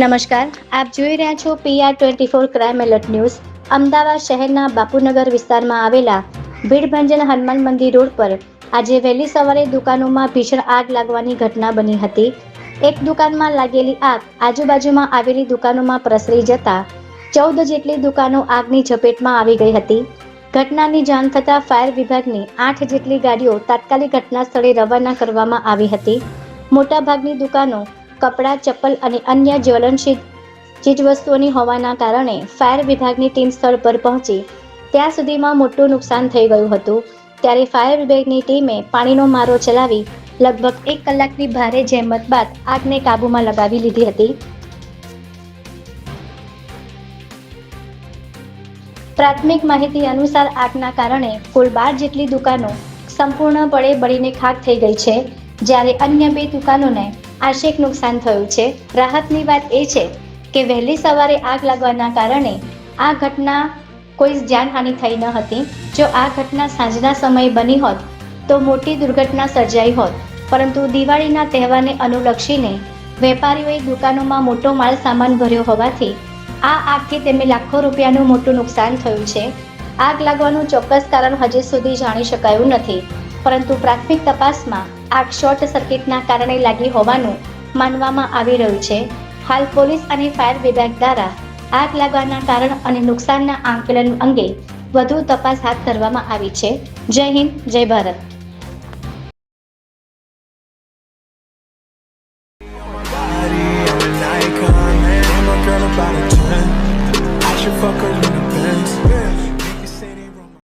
નમસ્કાર, આપ જોઈ રહ્યા છો PR twenty four crime alert news. Ahmedabad શહેરના બાપુનગર વિસ્તારમાં આવેલા ભીડભંજન હનુમાન મંદિર રોડ પર આજે વહેલી સવારે દુકાનોમાં ભીષણ આગ લાગવાની ઘટના બની હતી. એક દુકાનમાં લાગેલી આગ આજુબાજુમાં આવેલી દુકાનોમાં પ્રસરી જતા ચૌદ જેટલી દુકાનો આગની ઝપેટમાં આવી ગઈ હતી. ઘટનાની જાણ થતાં ફાયર વિભાગની આઠ જેટલી ગાડીઓ તાત્કાલિક ઘટના સ્થળે રવાના કરવામાં આવી હતી. મોટાભાગની દુકાનો કપડાં, ચપ્પલ અને અન્ય જ્વલનશીલ ચીજવસ્તુઓની હોવાના કારણે ફાયર વિભાગની ટીમ સ્થળ પર પહોંચી. ત્યાં સુધીમાં મોટું નુકસાન થઈ ગયું હતું. ત્યારે ફાયર વિભાગની ટીમે પાણીનો મારો ચલાવી લગભગ એક કલાકની ભારે જહેમત બાદ આગને કાબૂમાં લગાવી લીધી હતી. પ્રાથમિક માહિતી અનુસાર આગના કારણે કુલ બાર જેટલી દુકાનો સંપૂર્ણપણે બળીને ખાક થઈ ગઈ છે. જ્યારે અન્ય બે દુકાનોને આંશિક નુકસાન થયું છે. રાહતની વાત એ છે કે વહેલી સવારે આગ લાગવાના કારણે આ ઘટના કોઈ જાનહાનિ થઈ ન હતી. જો આ ઘટના સાંજના સમયે બની હોત, તો મોટી દુર્ઘટના સર્જાઈ હોત. પરંતુ દિવાળીના તહેવારને અનુલક્ષીને વેપારીઓએ દુકાનોમાં મોટો માલ સામાન ભર્યો હોવાથી આ આગથી તેમને લાખો રૂપિયાનું મોટું નુકસાન થયું છે. આગ લાગવાનું ચોક્કસ કારણ હજી સુધી જાણી શકાયું નથી. પરંતુ પ્રાથમિક તપાસમાં આગ શોર્ટ સર્કિટના કારણે લાગી હોવાનું માનવામાં આવી રહ્યું છે હાલ પોલીસ અને ફાયર વિભાગ દ્વારા આગ લાગવાના કારણ અને નુકસાનના આંકલન અંગે વધુ તપાસ હાથ ધરવામાં આવી છે જય હિન્દ, જય Bharat about a 10. I should fuck her in a Benz.